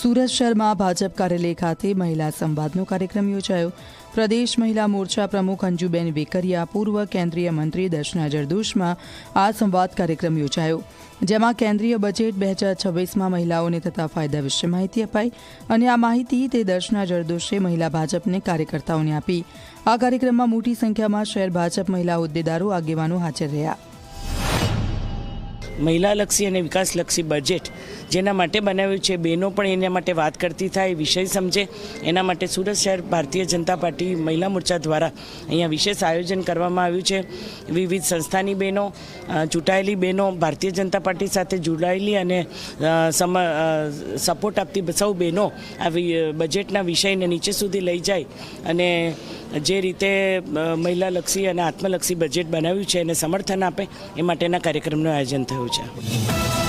સુરત શહેરમાં ભાજપ કાર્યાલય ખાતે મહિલા સંવાદનો કાર્યક્રમ યોજાયો. પ્રદેશ મહિલા મોરચા પ્રમુખ અંજુબેન વેકરિયા, પૂર્વ કેન્દ્રીય મંત્રી દર્શના જરદોશમાં આ સંવાદ કાર્યક્રમ યોજાયો. જેમાં કેન્દ્રીય બજેટ બે હજાર છવ્વીસમાં મહિલાઓને થતા ફાયદા વિશે માહિતી અપાઈ અને આ માહિતી તે દર્શના જરદોશે મહિલા ભાજપને કાર્યકર્તાઓને આપી. આ કાર્યક્રમમાં મોટી સંખ્યામાં શહેર ભાજપ મહિલા હોદ્દેદારો આગેવાનો હાજર રહ્યા. મહિલાલક્ષી અને વિકાસલક્ષી બજેટ જેના માટે બનાવ્યું છે. બહેનો પણ એના માટે વાત કરતી થાય વિષય સમજે. એના માટે સુરત શહેર ભારતીય જનતા પાર્ટી મહિલા મોરચા દ્વારા અહીંયા વિશેષ આયોજન કરવામાં આવ્યું છે. વિવિધ સંસ્થાની બહેનો ચૂંટાયેલી બહેનો ભારતીય જનતા પાર્ટી સાથે જોડાયેલી અને સમ સપોર્ટ આપતી સૌ બહેનો આ બજેટના વિષયને નીચે સુધી લઈ જાય અને જે રીતે મહિલાલક્ષી અને આત્મલક્ષી બજેટ બનાવ્યું છે, એને સમર્થન આપે, એ માટેના કાર્યક્રમનું આયોજન થયું. છે